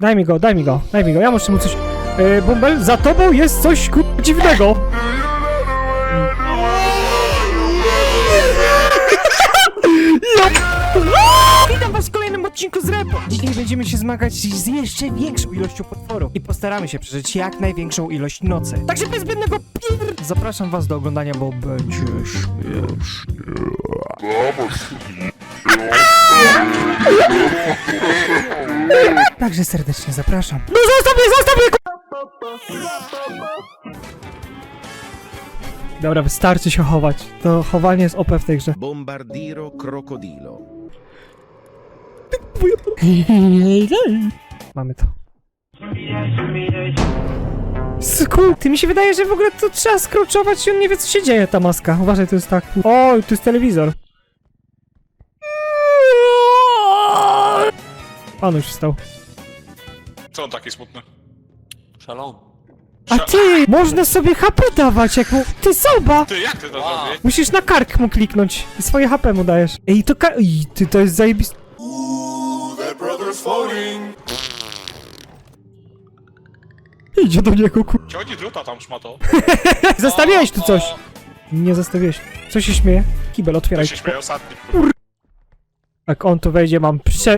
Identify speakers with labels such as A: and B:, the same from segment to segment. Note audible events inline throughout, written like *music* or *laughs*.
A: Daj mi go, daj mi go, daj mi go, ja muszę mu coś... Yy, Bumble, za tobą jest coś ku... dziwnego! Witam was w kolejnym odcinku z Repo! Dzisiaj będziemy się zmagać z jeszcze większą ilością potworów i postaramy się przeżyć jak największą ilość nocy. Także bez zbędnego pier... Zapraszam was do oglądania, bo będzie śmiesznie. Także serdecznie zapraszam. No zostaw mnie, zostaw mnie! Dobra, wystarczy się chować. To chowanie jest OP w tej grze.
B: Bombardiro crocodilo. *laughs*
A: Mamy to. Sku, ty mi się wydaje, że w ogóle to trzeba skróczować i on nie wie co się dzieje, ta maska. Uważaj, to jest tak. O, tu jest telewizor. Pan już wstał.
C: Co on taki smutny?
D: Szalon.
A: A ty! Można sobie HP dawać, jak mu... Ty, soba!
C: Ty, jak ty to
D: Wow.
C: zrobisz?
A: Musisz na kark mu kliknąć i swoje HP mu dajesz. Ej, to ka... Ej, ty, to jest zajebiste. Idzie do niego, kur...
C: Ciągnij druta tam, szmato. *laughs*
A: Zostawiłeś tu coś! Nie zostawiłeś. Co się śmieje? Kibel, otwieraj.
C: się śmieje ostatni.
A: Jak on tu wejdzie, mam prze...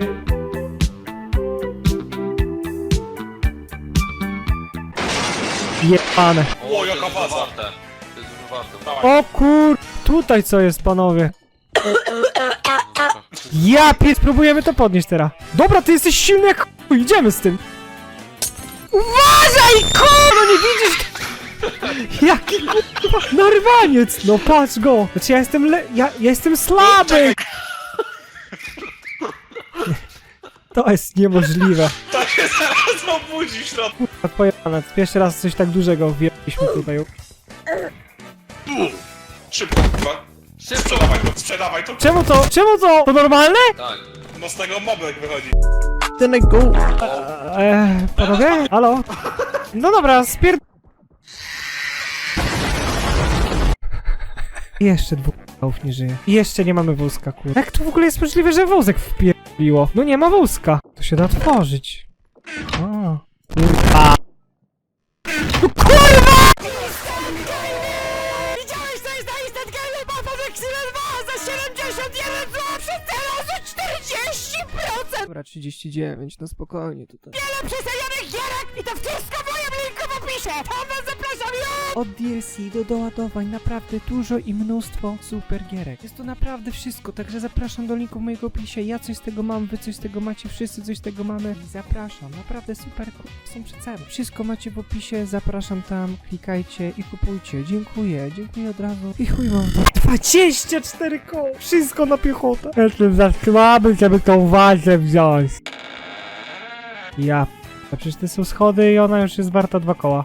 A: Jebane.
C: O, jaka.
D: To jest dużo warte.
C: Dawaj.
A: O kur... Tutaj co jest, panowie? Ja pies, próbujemy to podnieść teraz. Dobra, ty jesteś silny jak chuj, idziemy z tym. Uważaj, kur... No nie widzisz... Jaki kurwa narwaniec! No patrz go! Znaczy ja jestem le... Ja, ja jestem słaby! To jest niemożliwe.
C: To obudzi w środku.
A: A pojebane, pierwszy raz coś tak dużego wjechaliśmy tutaj.
C: Szybko, kurwa.
D: Szybko!
C: Sprzedawaj to, sprzedawaj to.
A: Czemu to? Czemu to? To normalne?
D: Tak.
C: No z tego mobek wychodzi.
A: Eee, panowie? Halo? No dobra, spier... Jeszcze dwóch k***ów nie żyje. I jeszcze nie mamy wózka, kur... Jak to w ogóle jest możliwe, że wózek wpierdliło? No nie ma wózka. To się da otworzyć. A. Kurwa. No kurwa! Widziałeś, co jest na Instant Game Mapa Vexile 2 za 71 zł przez teraz o 40%! Dobra, 39, no spokojnie tutaj. Wiele przesadzonych gierek i to wszystko w moim opisie! Tam was zapraszam już! Od DLC do doładowań naprawdę dużo i mnóstwo super gierek. Jest to naprawdę wszystko, także zapraszam do linku w mojego opisie. Ja coś z tego mam, wy coś z tego macie, wszyscy coś z tego mamy. I zapraszam, naprawdę super są przeceny. Wszystko macie w opisie, zapraszam tam, klikajcie i kupujcie. Dziękuję, dziękuję od razu. I chuj mam to. 24 koło! Wszystko na piechotę! Jestem za słaby, żeby tą wazę wziąć. Ja... A przecież to są schody i ona już jest warta dwa koła.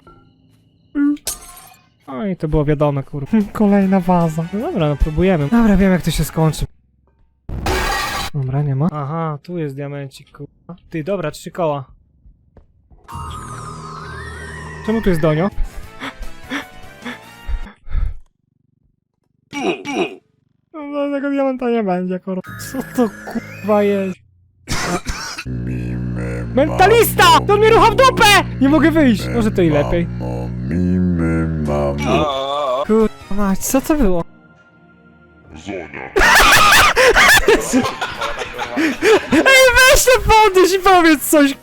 A: O i to było wiadome, kurwa. *laughs* Kolejna waza. No dobra, no próbujemy. Dobra, wiem jak to się skończy. Dobra, nie ma. Aha, tu jest diamencik, kurwa. Ty, dobra, trzy koła. Czemu tu jest donio? No, tego diamenta nie będzie, kurwa. Co to kurwa jest? *laughs* Mentalista! To mnie rucha w dupę! Nie mogę wyjść! Może to i lepiej. Kurwa mać, co to było? *laughs* Ej, weź to podnieś i powiedz coś!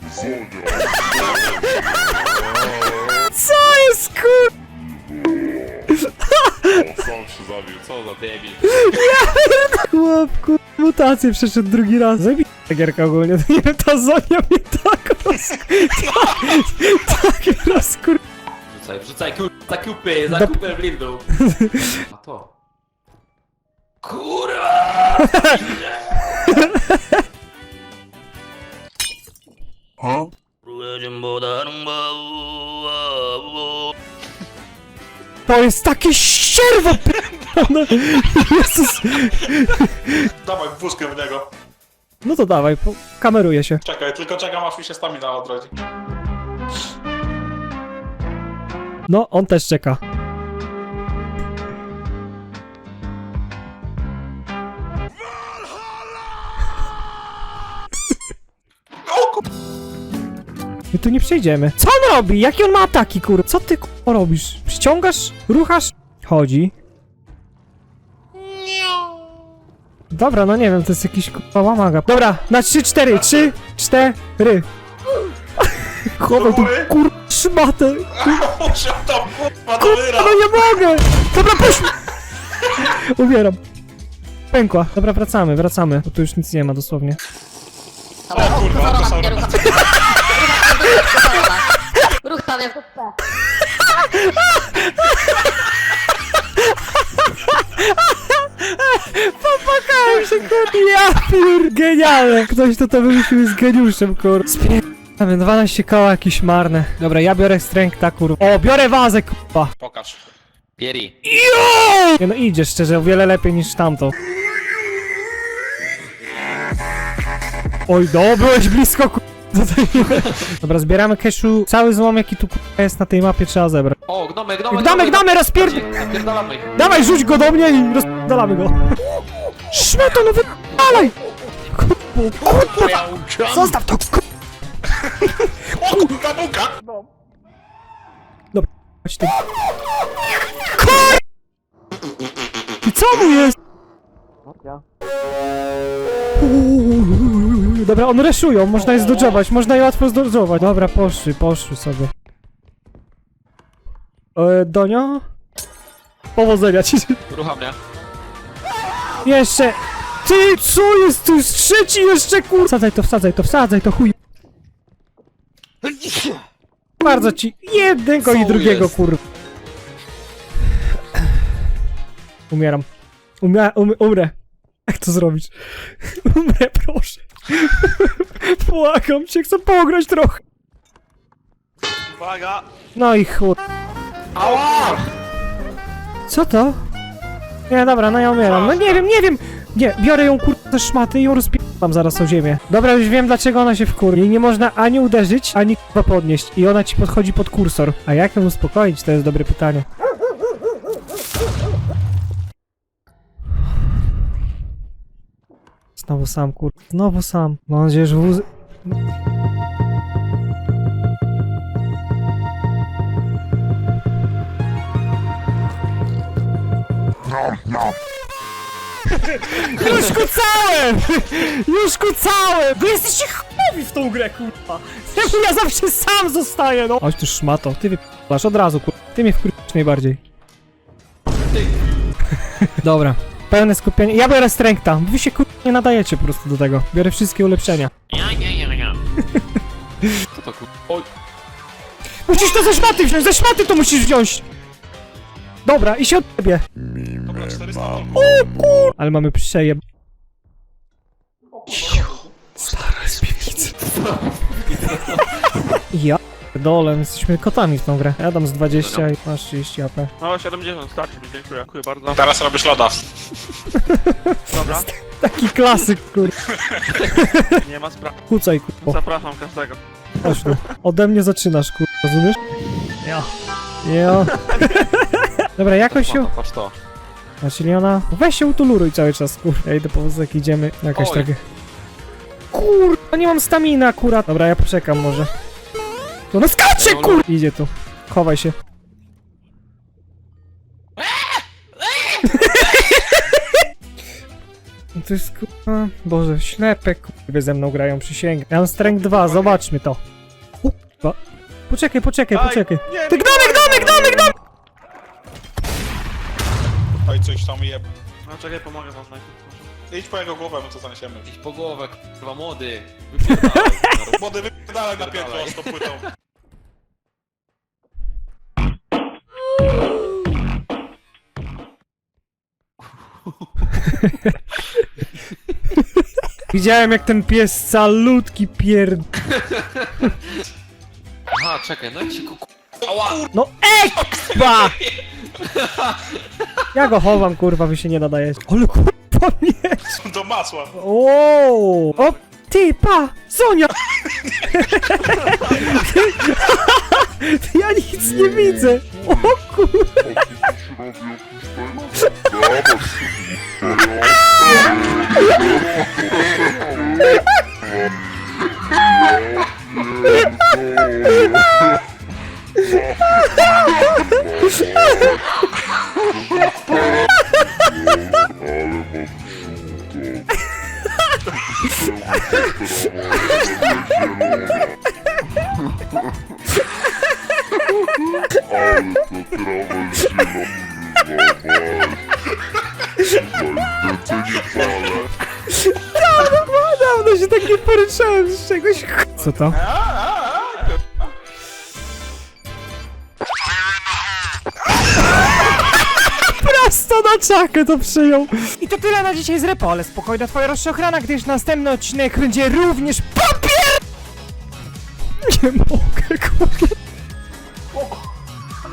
A: Co jest kur...
C: Sam się zabił, co za
D: Debil. *laughs*
A: Mutację przeszedł drugi raz. Zabij gierka ogólnie, to *laughs* nie wiem, ta Zonia mnie tak roz... tak, *laughs* tak rozkur...
D: Wrzucaj, wrzucaj ku... za kupy, za
A: Dop-
D: kupę blindu. *laughs* A to. Kurwa!
A: To jest takie ścierwo p***one. Jezus.
C: Dawaj wózkę w niego.
A: No to dawaj, po... kameruję się.
C: Czekaj, tylko czekam aż mi się stamina odrodzi.
A: No, on też czeka.
C: O kur...
A: My tu nie przejdziemy. Co on robi? Jakie on ma ataki, kur? Co ty, kur, robisz? Przyciągasz? Ruchasz? Chodzi. Dobra, no nie wiem, to jest jakiś łamaga. Dobra, na 3, 4, 3, 4. Chowaj tu kur... szmatę.
C: Musiał *laughs* tam kurwa do
A: Kurwa,
C: wyra.
A: no nie mogę! Dobra, puść! *laughs* Umieram. Pękła. Dobra, wracamy, wracamy. Bo tu już nic nie ma, dosłownie.
E: Dobra,
C: O kurwa,
E: ruch
C: to są-
E: rucham. Ruch tam dupę. *laughs*
A: Popakałem się, kur... Ja. Genialne! Ktoś to to wymyślił z geniuszem, kur... Spierdamy, 12 koła jakieś marne. Dobra, ja biorę strengta, kur... O, biorę wazę, kurwa!
C: Pokaż.
D: Pieri.
A: Nie no, idzie szczerze, o wiele lepiej niż tamto. Oj, no, byłeś blisko, kur... *laughs* Dobra, zbieramy cashew. Cały złom, jaki tu jest na tej mapie, trzeba zebrać.
D: O, gnomy, gnomy,
A: Gnomy, gnomy, rozpierd...
D: Napierdalamy ich.
A: Dawaj, rzuć go do mnie i rozdalamy go. Szmato, no wypalaj! Kurwa, zostaw to, kurwa!
C: O kurwa, buka!
A: Chodź tu. Kur... I co mu jest? Uuu, Dobra, on reszują, można je zdodżować, można je łatwo zdodżować. Dobra, poszły, poszły sobie. E, Donio? Powodzenia ci.
D: Rucha mnie.
A: Jeszcze! Ty, co jest tu? Jest trzeci jeszcze, kur... Wsadzaj to, wsadzaj to, wsadzaj to, chuj. Bardzo ci jednego i
D: Co
A: drugiego,
D: jest?
A: kur... Umieram. Umia, um, umrę. Jak to zrobić? *laughs* Umrę, proszę. *laughs* Płakam cię, chcę pograć trochę.
C: Uwaga!
A: No i chuj.
C: Ała!
A: Co to? Nie, dobra, no ja umieram. No nie wiem, nie wiem! Nie, biorę ją kurwa ze szmaty i ją rozpieram zaraz o ziemię. Dobra, już wiem dlaczego ona się wkurwi. Jej nie można ani uderzyć, ani kurwa podnieść. I ona ci podchodzi pod kursor. A jak ją uspokoić, to jest dobre pytanie. Znowu sam, kur... Znowu sam. Mam nadzieję, że wóz... *laughs* Już kucałem! Już kucałem! Wy jesteście chujowi w tą grę, kurwa! Czemu *laughs* ja zawsze sam zostaję, no? Chodź tu szmato, ty wyp***asz od razu, kurwa. Ty mnie wkurwisz najbardziej.
D: Ty.
A: Dobra. Pełne skupienie. Ja biorę strengta. Wy się kurwa nie nadajecie po prostu do tego. Biorę wszystkie ulepszenia.
D: Ja, ja, ja, ja. *laughs* Co to kur... Oj.
A: Musisz to ze szmaty wziąć, ze szmaty to musisz wziąć! Dobra, i się odbie.
C: Dobra, 400 O
A: Ale mamy przeje... Stara z piwnicy. Ja dole, my jesteśmy kotami w tą grę. Ja dam z 20 i masz 30 AP.
F: No 70 starczy, dziękuję. Dziękuję bardzo.
C: Teraz robisz loda.
F: Dobra, *laughs*
A: Taki klasyk, kur... *laughs*
F: nie ma sprawy.
A: Kucaj, kurwa.
F: Zapraszam każdego.
A: Chodź tu. Ode mnie zaczynasz, kur... Rozumiesz? Ja. Ja. *laughs* Dobra, jakoś się...
D: Patrz to.
A: Znaczy ona... Weź się utuluruj cały czas, kur... Ja idę po wózek, idziemy. Jakaś
D: Oj.
A: taka... Kur... Nie mam stamina akurat. Dobra, ja poczekam może. To no skacze, kur... Idzie tu. Chowaj się. No To jest kurwa... Boże, ślepe kurwy ze mną grają, przysięgam. Ja mam strength 2, zobaczmy to. Kurwa. Poczekaj, poczekaj,
F: Aj,
A: poczekaj.
F: nie,
A: Ty gnomy, gnomy, gnomy, gnomy!
C: Oj, coś tam je...
F: No czekaj, pomogę wam najpierw.
C: Idź po jego głowę, my to zaniesiemy.
D: Idź po głowę, kurwa młody. *laughs* Wypierdalaj.
C: Młody, wypierdalaj na piętro z tą płytą.
A: Widziałem jak ten pies calutki pierd...
D: Aha, czekaj, no i ci ku... Ała!
A: No ej, ba! Ja go chowam, kurwa, wy się nie nadajecie. Ale kurwa nie!
C: Do masła.
A: O, o, ty, pa, Sonia! ja nic nie widzę. O Dawno, dawno się tak nie poryczałem z czegoś. Co to? Prosto na czakę to przyjął. I to tyle na dzisiaj z repo, ale spokojna twoja rozszochrana, gdyż następny odcinek będzie również papier... Nie mogę, kurde.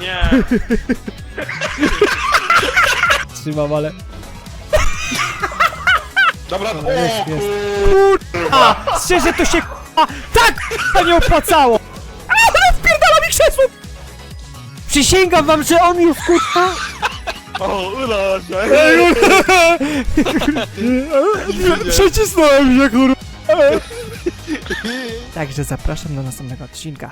F: Nie.
A: Trzymam, ale...
C: Dobra, o,
A: Jest, jest. Kurwa! Szczerze to się k***a, tak k***a nie opłacało! Ale wpierdala mi krzesło! Przysięgam wam, że on już kurwa...
F: O, udało się. *laughs*
A: Przecisnąłem się kurwa! *laughs* Także zapraszam do następnego odcinka.